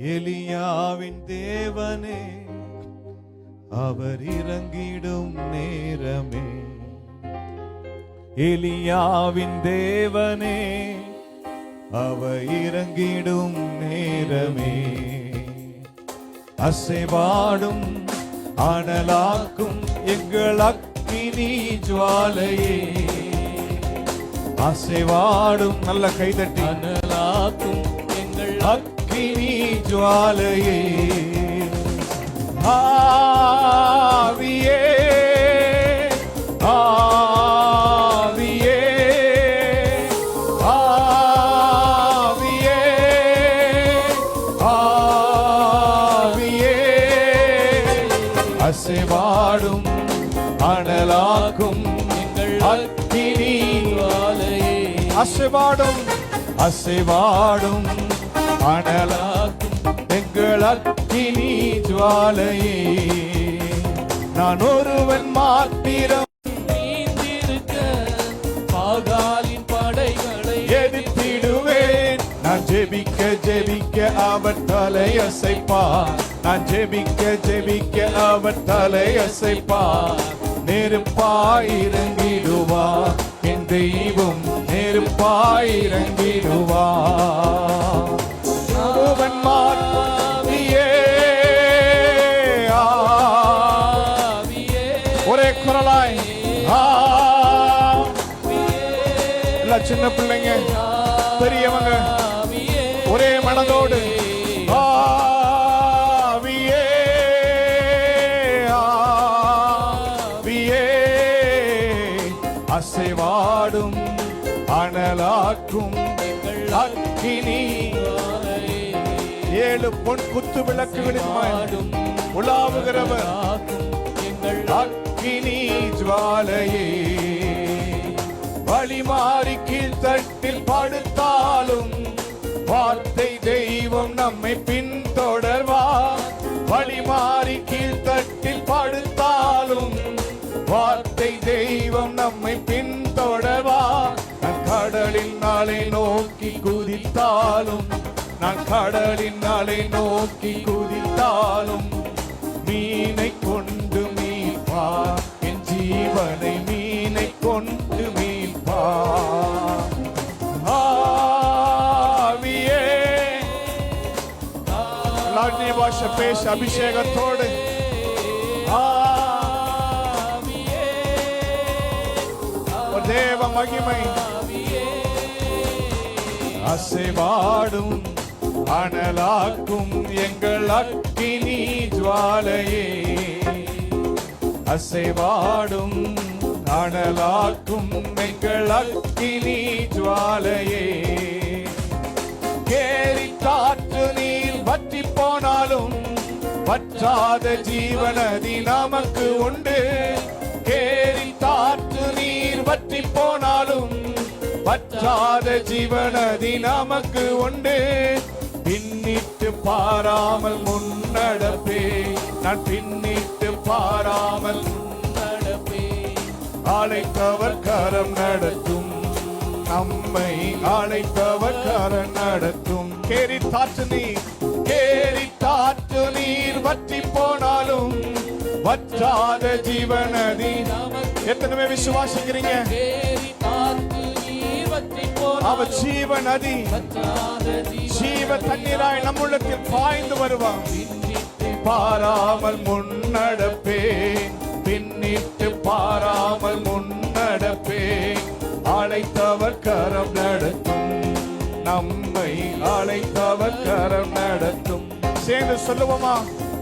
எலியாவின் தேவனே அவர் இறங்கிடும் நேரமே. எலியாவின் தேவனே அவர் இறங்கிடும் நேரமே. அசைவாடும் அனலாக்கும் எங்கள் அக்கினி ஜுவாலையே. அசைவாடும் நல்ல கைதட்டி அனலாக்கும் எங்கள் அக் அக்கினி ஜுவாலையே ஆவியே ஆவியே ஆவியே ஆவியே அசைவாடும் அனலாக்கும் எங்கள் அக்கினி ஜுவாலையே அசைவாடும் அசைவாடும் அனலாக்கும் எங்கள் அக்கினி ஜுவாலையே. நான் ஒருவன் மாத்திரம் நீந்திருக்க பாகாலின் படைகளை எதிர்த்திடுவேன். நான் ஜெபிக்க ஜெபிக்க அவர் தலையசைப்பார். நான் ஜெபிக்க ஜெபிக்க அவர் தலையசைப்பார். நெருப்பாய் இறங்கிடுவார். என் தெய்வம் நெருப்பாய் எல்லா சின்ன பிள்ளைங்க பெரியவங்க ஒரே மனதோடு அசைவாடும் அனலாக்கும் அக்கினி ஏழு பொன் குத்து விளக்குகளின் உலாவுகிறவர் எங்கள் அக்கினி ஜுவாலையே. வழி மாறி கீழ்த்தட்டில் படுத்தாலும் வார்த்தை தெய்வம் நம்மை பின்தொடர்வா? வழி மாறி கீழ்த்தட்டில் படுத்தாலும் வார்த்தை தெய்வம் நம்மை பின்தொடர்வா? நான் கடலின் நாளை நோக்கி குதித்தாலும் நான் கடலின் நாளை நோக்கி குதித்தாலும் லாட்னிய பாஷை பேச அபிஷேகத்தோடு தேவ மகிமை அசைவாடும் அனலாக்கும் எங்கள் அக்கினி ஜுவாலையே அசைவாடும் அனலாக்கும் எங்கள் அக்கினி ஜுவாலையே வற்றாத ஜீவனதி நமக்கு உண்டு. கேரி தாற்று நீர் வற்றி போனாலும் வற்றாத ஜீவனதி நமக்கு உண்டு. பின்னிட்டு பாராமல் முன்னடப்பே. நான் பின்னிட்டு பாராமல் நடப்பே அழைத்தவர் கரம் நடத்தும். நம்மை அழைத்தவர் கரம் நடத்தும். கேரி தாற்று நீர் கேரி நீர் வற்றி போனாலும் வற்றாத ஜீவனதி. எத்தனை பேர் விசுவாசிக்கிறீங்க? அவ ஜீவ நதி ஜீவ தண்ணீராய் நம்முள்ளத்தில் பாய்ந்து வருவான். பாராமல் முன்னடப்பே. பின்னிட்டு பாராமல் முன்னடப்பே. அழைத்தவர் கரம் நடத்தும். நம்மை அழைத்தவர் கரம் நடத்தும். சேர்ந்து சொல்லுவோமா?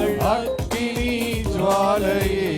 அக்கினி ஜுவாலையே.